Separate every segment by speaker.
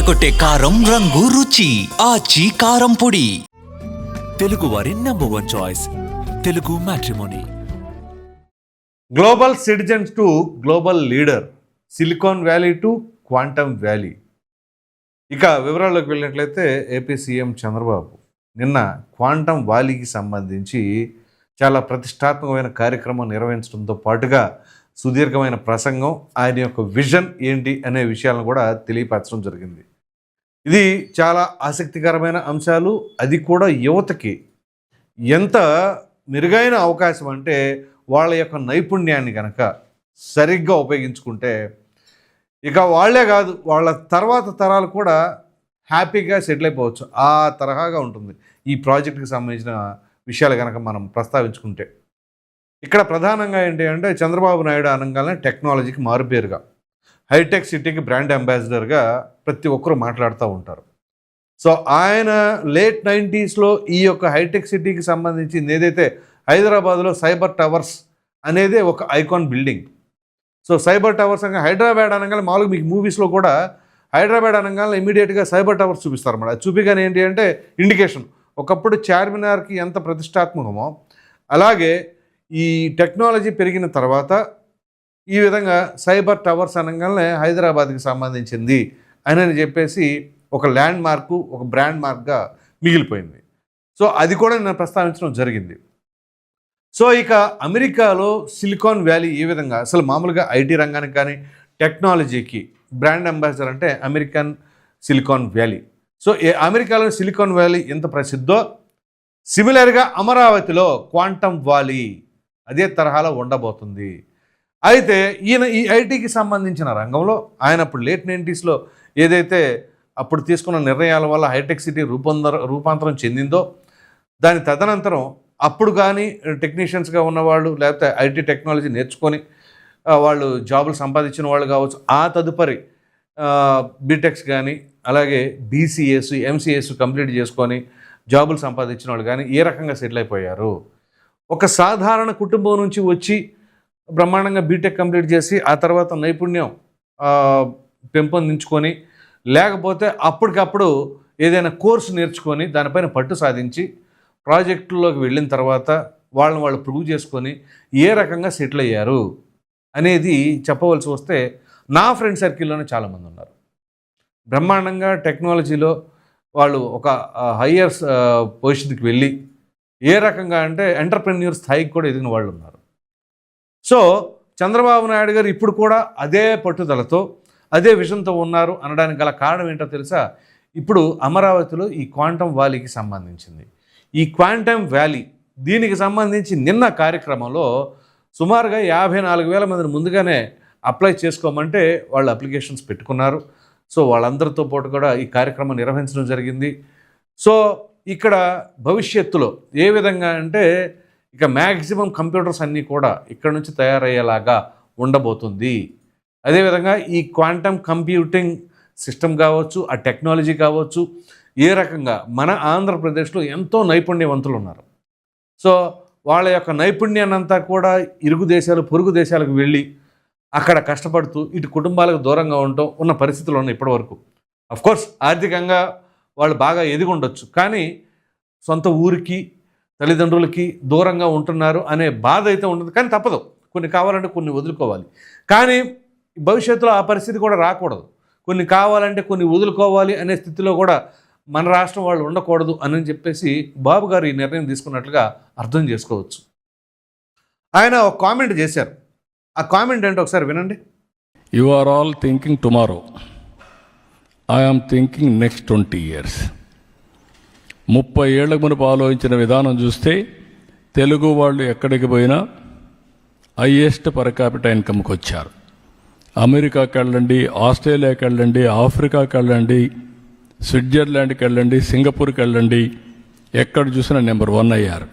Speaker 1: అదరకొట్టే కారం రంగు రుచి. ఆచి కారం పొడి.
Speaker 2: తెలుగు వారి number one choice Telugu matrimony
Speaker 3: global citizens to global leader Silicon Valley to Quantum Valley ఇక వివరాల్లోకి వెళ్ళినట్లయితే ఏపీ సీఎం చంద్రబాబు. నిన్న క్వాంటమ్ వ్యాలీకి సంబంధించి చాలా ప్రతిష్టాత్మకమైన కార్యక్రమం నిర్వహించడంతో పాటుగా సుదీర్ఘమైన ప్రసంగం ఆయన యొక్క విజన్ ఏంటి అనే విషయాలను కూడా తెలియపరచడం జరిగింది. ఇది చాలా ఆసక్తికరమైన అంశాలు. అది కూడా యువతకి ఎంత మెరుగైన అవకాశం అంటే వాళ్ళ యొక్క నైపుణ్యాన్ని కనుక సరిగ్గా ఉపయోగించుకుంటే ఇక వాళ్ళే కాదు వాళ్ళ తర్వాత తరాలు కూడా హ్యాపీగా సెటిల్ అయిపోవచ్చు. ఆ తరహాగా ఉంటుంది. ఈ ప్రాజెక్ట్కి సంబంధించిన విషయాలు కనుక మనం ప్రస్తావించుకుంటే. ఇక్కడ ప్రధానంగా ఏంటి అంటే చంద్రబాబు నాయుడు అనగానే టెక్నాలజీకి మారుపేరుగా. హైటెక్ సిటీకి బ్రాండ్ అంబాసిడర్గా ప్రతి ఒక్కరు మాట్లాడుతూ ఉంటారు. సో ఆయన లేట్ నైంటీస్లో ఈ యొక్క హైటెక్ సిటీకి సంబంధించింది ఏదైతే హైదరాబాద్లో సైబర్ టవర్స్ అనేది ఒక icon building. So Cyber Towers అనగా హైదరాబాద్ అనగానే మామూలుగా మీకు మూవీస్లో కూడా హైదరాబాద్ అనగానే ఇమీడియట్గా సైబర్ టవర్స్ చూపిస్తారు అన్నమాట. అది చూపిగానే ఏంటి అంటే ఇండికేషన్. ఒకప్పుడు చార్మినార్కి ఎంత ప్రతిష్టాత్మకమో అలాగే ఈ టెక్నాలజీ పెరిగిన తర్వాత ఈ విధంగా సైబర్ టవర్స్ అనగానే హైదరాబాద్కి సంబంధించింది అని చెప్పేసి ఒక ల్యాండ్ మార్కు ఒక బ్రాండ్ మార్క్గా మిగిలిపోయింది. సో అది కూడా నేను ప్రస్తావించడం జరిగింది. సో ఇక అమెరికాలో సిలికాన్ వ్యాలీ ఏ విధంగా అసలు మామూలుగా ఐటీ రంగానికి కానీ టెక్నాలజీకి బ్రాండ్ అంబాసిడర్ అంటే అమెరికన్ సిలికాన్ వ్యాలీ. సో ఏ అమెరికాలో సిలికాన్ వ్యాలీ ఎంత ప్రసిద్ధో సిమిలర్గా అమరావతిలో క్వాంటమ్ వ్యాలీ అదే తరహాలో ఉండబోతుంది. అయితే ఈయన ఈ ఐటీకి సంబంధించిన రంగంలో ఆయన అప్పుడు లేట్ నైంటీస్లో ఏదైతే అప్పుడు తీసుకున్న నిర్ణయాల వల్ల హైటెక్ సిటీ రూపొందర రూపాంతరం చెందిందో దాని తదనంతరం అప్పుడు కానీ టెక్నీషియన్స్గా ఉన్నవాళ్ళు లేకపోతే ఐటీ టెక్నాలజీ నేర్చుకొని వాళ్ళు జాబులు సంపాదించిన వాళ్ళు కావచ్చు ఆ తదుపరి బీటెక్స్ కానీ అలాగే బీసీఎస్ ఎంసీఎస్ కంప్లీట్ చేసుకొని జాబులు సంపాదించిన వాళ్ళు కానీ ఏ రకంగా సెటిల్ అయిపోయారు? ఒక సాధారణ కుటుంబం నుంచి వచ్చి బ్రహ్మాండంగా బీటెక్ కంప్లీట్ చేసి ఆ తర్వాత నైపుణ్యం పెంపొందించుకొని లేకపోతే అప్పటికప్పుడు ఏదైనా కోర్సు నేర్చుకొని దానిపైన పట్టు సాధించి ప్రాజెక్టుల్లోకి వెళ్ళిన తర్వాత వాళ్ళని వాళ్ళు ప్రూవ్ చేసుకొని ఏ రకంగా సెటిల్ అయ్యారు అనేది చెప్పవలసి వస్తే నా ఫ్రెండ్ సర్కిల్లోనే చాలామంది ఉన్నారు. బ్రహ్మాండంగా టెక్నాలజీలో వాళ్ళు ఒక హయ్యర్ పొజిషన్కి వెళ్ళి ఏ రకంగా అంటే ఎంటర్ప్రెన్యూర్ స్థాయికి కూడా ఎదిగిన వాళ్ళు ఉన్నారు. సో చంద్రబాబు నాయుడు గారు ఇప్పుడు కూడా అదే పట్టుదలతో అదే విషయంతో ఉన్నారు అనడానికి గల కారణం ఏంటో తెలుసా? ఇప్పుడు అమరావతిలో ఈ క్వాంటమ్ వ్యాలీకి సంబంధించింది. ఈ క్వాంటమ్ వ్యాలీ దీనికి సంబంధించి నిన్న కార్యక్రమంలో సుమారుగా యాభై నాలుగు వేల మందిని ముందుగానే అప్లై చేసుకోమంటే వాళ్ళు అప్లికేషన్స్ పెట్టుకున్నారు. సో వాళ్ళందరితో పాటు కూడా ఈ కార్యక్రమం నిర్వహించడం జరిగింది. సో ఇక్కడ భవిష్యత్తులో ఏ విధంగా అంటే ఇక మ్యాక్సిమం కంప్యూటర్స్ అన్నీ కూడా ఇక్కడ నుంచి తయారయ్యేలాగా ఉండబోతుంది. అదేవిధంగా ఈ క్వాంటమ్ కంప్యూటింగ్ సిస్టమ్ కావచ్చు ఆ టెక్నాలజీ కావచ్చు ఏ రకంగా మన ఆంధ్రప్రదేశ్లో ఎంతో నైపుణ్యవంతులు ఉన్నారు సో వాళ్ళ యొక్క నైపుణ్యాన్ని అంతా కూడా ఇరుగు దేశాలు పొరుగు దేశాలకు వెళ్ళి అక్కడ కష్టపడుతూ ఇటు కుటుంబాలకు దూరంగా ఉండటం ఉన్న పరిస్థితులు ఉన్నాయి ఇప్పటివరకు కోర్స్ ఆర్థికంగా వాళ్ళు బాగా ఎదిగి ఉండొచ్చు. కానీ సొంత ఊరికి తల్లిదండ్రులకి దూరంగా ఉంటున్నారు అనే బాధ అయితే ఉండదు. కానీ తప్పదు. కొన్ని కావాలంటే కొన్ని వదులుకోవాలి. కానీ భవిష్యత్తులో ఆ పరిస్థితి కూడా రాకూడదు. కొన్ని కావాలంటే కొన్ని వదులుకోవాలి అనే స్థితిలో కూడా మన రాష్ట్రం వాళ్ళు ఉండకూడదు అని చెప్పేసి బాబు గారు ఈ నిర్ణయం తీసుకున్నట్లుగా అర్థం చేసుకోవచ్చు. ఆయన ఒక కామెంట్ చేశారు. ఆ కామెంట్ ఏంటో ఒకసారి వినండి.
Speaker 4: You are all thinking tomorrow I am thinking next 20 years. ముప్పై ఏళ్ళ మునుపు ఆలోచించిన విధానం చూస్తే తెలుగు వాళ్ళు ఎక్కడికి పోయినా హయ్యెస్ట్ పర్ క్యాపిటల్ ఇన్కమ్కి వచ్చారు. అమెరికాకి వెళ్ళండి ఆస్ట్రేలియాకి వెళ్ళండి ఆఫ్రికాకి వెళ్ళండి స్విట్జర్లాండ్కి వెళ్ళండి సింగపూర్కి వెళ్ళండి ఎక్కడ చూసినా నెంబర్ వన్ అయ్యారు.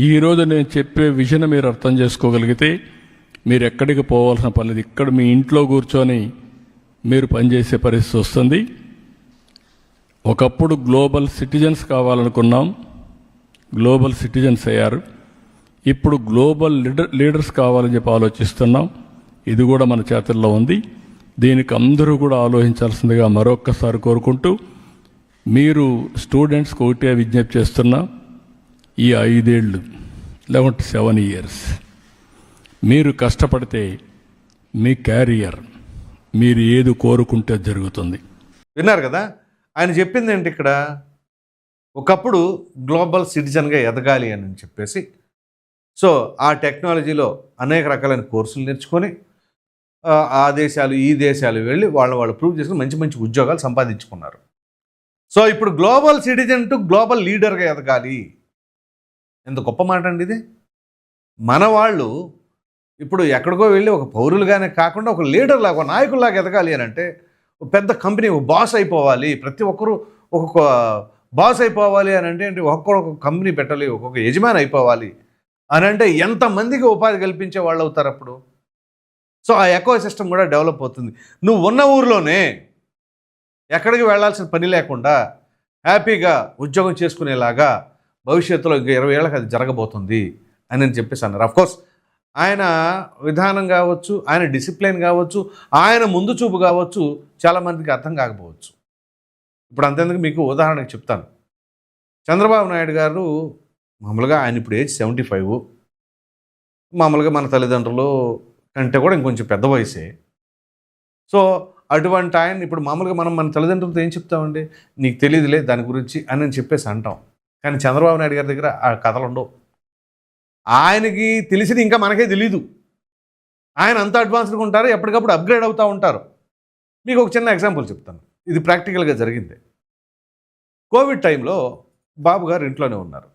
Speaker 4: ఈరోజు నేను చెప్పే విజన్ మీరు అర్థం చేసుకోగలిగితే మీరు ఎక్కడికి పోవాల్సిన పని లేదు. ఇక్కడ మీ ఇంట్లో కూర్చొని మీరు పనిచేసే పరిస్థితి వస్తుంది. ఒకప్పుడు గ్లోబల్ సిటిజన్స్ కావాలనుకున్నాం గ్లోబల్ సిటిజన్స్ అయ్యారు. ఇప్పుడు గ్లోబల్ లీడర్ లీడర్స్ కావాలని చెప్పి ఆలోచిస్తున్నాం. ఇది కూడా మన చేతుల్లో ఉంది. దీనికి అందరూ కూడా ఆలోచించాల్సిందిగా మరొక్కసారి కోరుకుంటూ మీరు స్టూడెంట్స్కి ఒకటే విజ్ఞప్తి చేస్తున్నా ఈ ఐదేళ్ళు లేకుంటే సెవెన్ ఇయర్స్. మీరు కష్టపడితే మీ క్యారియర్ మీరు ఏది కోరుకుంటే జరుగుతుంది.
Speaker 3: విన్నారు కదా? ఆయన చెప్పింది ఏంటి ఇక్కడ? ఒకప్పుడు గ్లోబల్ సిటిజన్గా ఎదగాలి అని చెప్పేసి. సో ఆ టెక్నాలజీలో అనేక రకాలైన కోర్సులు నేర్చుకొని ఆ, దేశాలు ఈ దేశాలు వెళ్ళి వాళ్ళ వాళ్ళు ప్రూవ్ చేసుకుని మంచి మంచి ఉద్యోగాలు సంపాదించుకున్నారు. సో ఇప్పుడు గ్లోబల్ సిటిజన్ టు గ్లోబల్ లీడర్గా ఎదగాలి. ఎంత గొప్ప మాట అండి ఇది. మన వాళ్ళు ఇప్పుడు ఎక్కడికో వెళ్ళి ఒక పౌరులుగానే కాకుండా ఒక లీడర్లాగా ఒక నాయకుల్లాగా ఎదగాలి అని అంటే పెద్ద కంపెనీ బాస్ అయిపోవాలి. ప్రతి ఒక్కరూ ఒక్కొక్క బాస్ అయిపోవాలి అని అంటే ఏంటి? ఒక్కొక్క ఒక కంపెనీ పెట్టాలి ఒక్కొక్క యజమాని అయిపోవాలి అని అంటే ఎంతమందికి ఉపాధి కల్పించే వాళ్ళు అవుతారు అప్పుడు? సో ఆ ఎకో సిస్టమ్ కూడా డెవలప్ అవుతుంది. నువ్వు ఉన్న ఊరిలోనే ఎక్కడికి వెళ్ళాల్సిన పని లేకుండా హ్యాపీగా ఉద్యోగం చేసుకునేలాగా భవిష్యత్తులో ఇంకా ఇరవై ఏళ్ళకి అది జరగబోతుంది అని నేను చెప్పేసి అన్నారు అఫ్కోర్స్ ఆయన విధానం కావచ్చు ఆయన డిసిప్లిన్ కావచ్చు ఆయన ముందు చూపు కావచ్చు చాలామందికి అర్థం కాకపోవచ్చు. ఇప్పుడు అంతేందుకు మీకు ఉదాహరణకు చెప్తాను. చంద్రబాబు నాయుడు గారు మామూలుగా ఆయన ఇప్పుడు ఏజ్ సెవెంటీ ఫైవ్. మామూలుగా మన తల్లిదండ్రులు కంటే కూడా ఇంకొంచెం పెద్ద వయసే. సో అటువంటి ఆయన ఇప్పుడు మామూలుగా మనం మన తల్లిదండ్రులతో ఏం చెప్తామండి? నీకు తెలియదులే దాని గురించి అని నేను చెప్పేసి అంటాం. కానీ చంద్రబాబు నాయుడు గారి దగ్గర ఆ కథలు ఉండవు ఆయనకి తెలిసింది ఇంకా మనకే తెలీదు. ఆయన అంత అడ్వాన్స్డ్గా ఉంటారు ఎప్పటికప్పుడు అప్గ్రేడ్ అవుతూ ఉంటారు. మీకు ఒక చిన్న ఎగ్జాంపుల్ చెప్తాను. ఇది ప్రాక్టికల్గా జరిగింది. కోవిడ్ టైంలో బాబు గారు ఇంట్లోనే ఉన్నారు.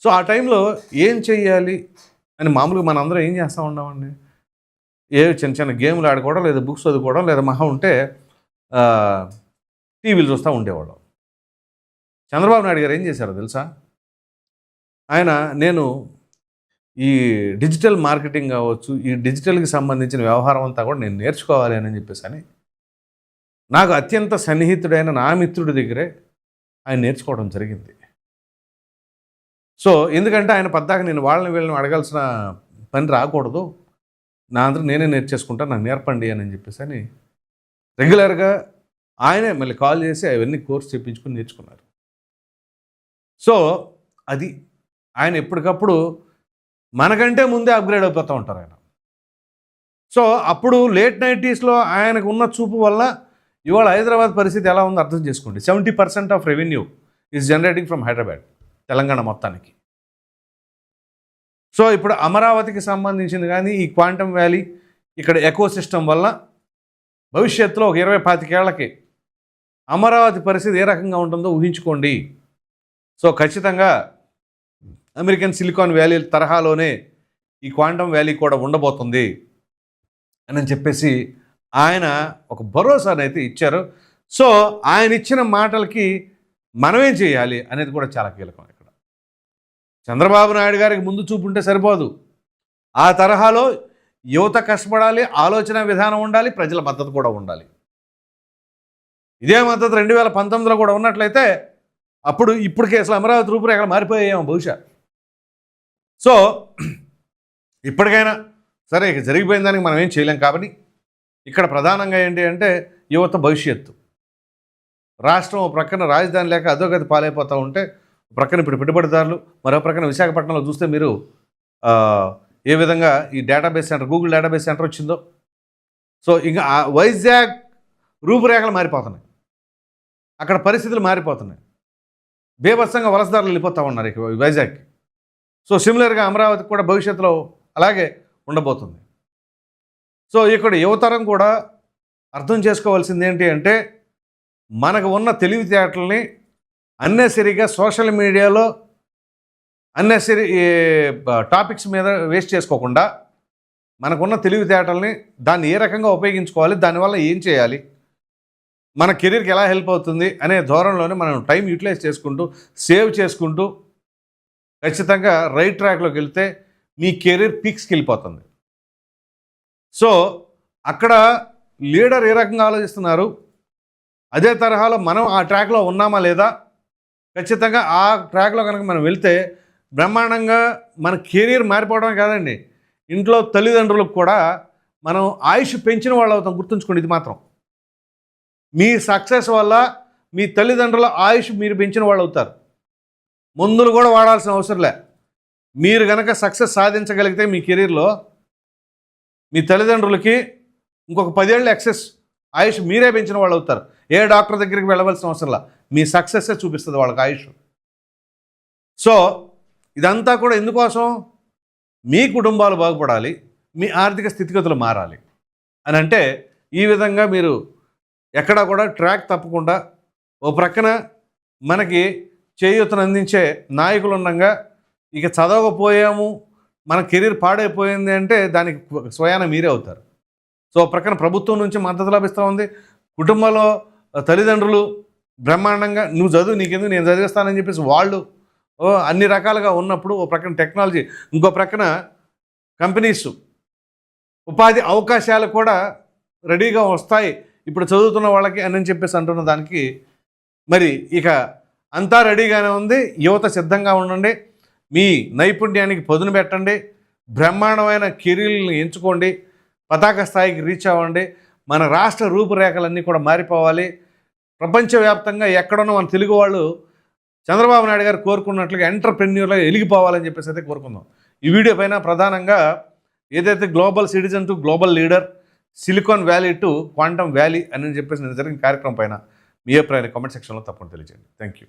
Speaker 3: సో ఆ టైంలో ఏం చెయ్యాలి? అని మామూలుగా మనందరం ఏం చేస్తూ ఉన్నామండి ఏ చిన్న చిన్న గేమ్లు ఆడుకోవడం లేదా బుక్స్ చదువుకోవడం లేదా మహా ఉంటే టీవీలు చూస్తూ ఉండేవాళ్ళం. చంద్రబాబు నాయుడు గారు ఏం చేశారో తెలుసా? ఆయన నేను ఈ డిజిటల్ మార్కెటింగ్ కావచ్చు ఈ డిజిటల్కి సంబంధించిన వ్యవహారం అంతా కూడా నేను నేర్చుకోవాలి అని చెప్పేసి అని నాకు అత్యంత సన్నిహితుడైన నా మిత్రుడి దగ్గరే ఆయన నేర్చుకోవడం జరిగింది. సో ఎందుకంటే ఆయన పద్దాక నేను వాళ్ళని వీళ్ళని అడగాల్సిన పని రాకూడదు. నా అందరూ నేనే నేర్చేసుకుంటాను నాకు నేర్పండి అని చెప్పేసి అని రెగ్యులర్గా ఆయనే మళ్ళీ కాల్ చేసి అవన్నీ కోర్స్ చెప్పించుకుని నేర్చుకున్నారు. సో అది ఆయన ఎప్పటికప్పుడు మనకంటే ముందే అప్గ్రేడ్ అయిపోతూ ఉంటారు ఆయన. సో అప్పుడు లేట్ నైంటీస్లో ఆయనకు ఉన్న చూపు వల్ల ఇవాళ హైదరాబాద్ పరిస్థితి ఎలా ఉందో అర్థం చేసుకోండి. Seventy percent of revenue is generating from Hyderabad Telangana మొత్తానికి. సో ఇప్పుడు అమరావతికి సంబంధించింది కానీ ఈ క్వాంటమ్ వ్యాలీ ఇక్కడ ఎకో సిస్టమ్ వల్ల భవిష్యత్తులో ఒక ఇరవై పాతికేళ్ళకి అమరావతి పరిస్థితి ఏ రకంగా ఉంటుందో ఊహించుకోండి. సో ఖచ్చితంగా అమెరికన్ సిలికాన్ వ్యాలీ తరహాలోనే ఈ క్వాంటమ్ వ్యాలీ కూడా ఉండబోతుంది అని చెప్పేసి ఆయన ఒక భరోసానైతే ఇచ్చారు. సో ఆయన ఇచ్చిన మాటలకి మనమేం చేయాలి అనేది కూడా చాలా కీలకం ఇక్కడ. చంద్రబాబు నాయుడు గారికి ముందు చూపు ఉంటే సరిపోదు. ఆ తరహాలో యువత కష్టపడాలి ఆలోచన విధానం ఉండాలి ప్రజల మద్దతు కూడా ఉండాలి. ఇదే మద్దతు రెండు వేల పంతొమ్మిదిలో కూడా ఉన్నట్లయితే అప్పుడు ఇప్పటికే అసలు అమరావతి రూపురేఖలు మారిపోయాయేమో బహుశా. సో ఇప్పటికైనా సరే ఇక జరిగిపోయిన దానికి మనం ఏం చేయలేం కాబట్టి ఇక్కడ ప్రధానంగా ఏంటి అంటే యువత భవిష్యత్తు. రాష్ట్రం ఒక ప్రక్కన రాజధాని లేక అధోగతి పాలైపోతూ ఉంటే ఒక ప్రక్కన ఇప్పుడు పెట్టుబడిదారులు మరో ప్రక్కన విశాఖపట్నంలో చూస్తే మీరు ఏ విధంగా ఈ database center Google database center వచ్చిందో. సో ఇంకా వైజాగ్ రూపురేఖలు మారిపోతున్నాయి. అక్కడ పరిస్థితులు మారిపోతున్నాయి. బేభత్సంగా వలసదారులు వెళ్ళిపోతూ ఉన్నారు ఇక వైజాగ్కి. సో సిమిలర్గా అమరావతి కూడా భవిష్యత్తులో అలాగే ఉండబోతుంది. సో ఇక్కడ యువతరం కూడా అర్థం చేసుకోవాల్సింది ఏంటి అంటే మనకు ఉన్న తెలివితేటల్ని అన్నెసరిగా సోషల్ మీడియాలో అన్నెసరి టాపిక్స్ మీద వేస్ట్ చేసుకోకుండా మనకున్న తెలివితేటల్ని దాన్ని ఏ రకంగా ఉపయోగించుకోవాలి దానివల్ల ఏం చేయాలి మన కెరీర్కి ఎలా హెల్ప్ అవుతుంది అనే ధోరణిలోనే మనం టైం యూటిలైజ్ చేసుకుంటూ సేవ్ చేసుకుంటూ ఖచ్చితంగా రైట్ ట్రాక్లోకి వెళ్తే మీ కెరీర్ పీక్స్కి వెళ్ళిపోతుంది. సో అక్కడ లీడర్ ఏ రకంగా ఆలోచిస్తున్నారు? అదే తరహాలో మనం ఆ ట్రాక్లో ఉన్నామా లేదా? ఖచ్చితంగా ఆ ట్రాక్లో కనుక మనం వెళ్తే బ్రహ్మాండంగా మన కెరీర్ మారిపోవడం కాదండి. ఇంట్లో తల్లిదండ్రులకు కూడా మనం ఆయుష్ పెంచిన వాళ్ళు అవుతాం గుర్తుంచుకోండి ఇది మాత్రం. మీ సక్సెస్ వల్ల మీ తల్లిదండ్రుల ఆయుష్ మీరు పెంచిన వాళ్ళు అవుతారు. మందులు కూడా వాడాల్సిన అవసరంలే మీరు కనుక సక్సెస్ సాధించగలిగితే మీ కెరీర్లో మీ తల్లిదండ్రులకి ఇంకొక పదేళ్ళు ఎక్సెస్ ఆయుష్ మీరే పెంచిన వాళ్ళు అవుతారు. ఏ డాక్టర్ దగ్గరికి వెళ్ళవలసిన అవసరం లే. మీ సక్సెస్సే చూపిస్తుంది వాళ్ళకి ఆయుష్. సో ఇదంతా కూడా ఎందుకోసం? మీ కుటుంబాలు బాగుపడాలి మీ ఆర్థిక స్థితిగతులు మారాలి. అని అంటే ఈ విధంగా మీరు ఎక్కడా కూడా ట్రాక్ తప్పకుండా ఓ ప్రక్కన మనకి చేయూతను అందించే నాయకులు ఉండగా ఇక చదవకపోయాము మన కెరీర్ పాడైపోయింది అంటే దానికి స్వయాన మీరే అవుతారు. సో ప్రక్కన ప్రభుత్వం నుంచి మద్దతు లభిస్తూ ఉంది. కుటుంబంలో తల్లిదండ్రులు బ్రహ్మాండంగా నువ్వు చదువు నీకెందుకు నేను చదివిస్తానని చెప్పేసి వాళ్ళు ఓ అన్ని రకాలుగా ఉన్నప్పుడు ఓ ప్రక్కన టెక్నాలజీ ఇంకో ప్రక్కన కంపెనీస్ ఉపాధి అవకాశాలు కూడా రెడీగా వస్తాయి. ఇప్పుడు చదువుతున్న వాళ్ళకి అని చెప్పేసి అంటున్న దానికి మరి ఇక అంతా రెడీగానే ఉంది. యువత సిద్ధంగా ఉండండి. మీ నైపుణ్యానికి పదును పెట్టండి. బ్రహ్మాండమైన కెరీర్ని ఎంచుకోండి. పతాక స్థాయికి రీచ్ అవ్వండి. మన రాష్ట్ర రూపురేఖలన్నీ కూడా మారిపోవాలి. ప్రపంచవ్యాప్తంగా ఎక్కడున్న మన తెలుగు వాళ్ళు చంద్రబాబు నాయుడు గారు కోరుకున్నట్లుగా ఎంటర్ప్రెన్యూర్లో వెలిగిపోవాలని చెప్పేసి అయితే కోరుకుందాం. ఈ వీడియో పైన ప్రధానంగా ఏదైతే global citizen to global leader Silicon Valley to Quantum Valley అని చెప్పేసి నేను జరిగిన కార్యక్రమం పైన మీ అభిప్రాయాన్ని కామెంట్ సెక్షన్లో తప్పకుండా తెలియజేయండి. Thank you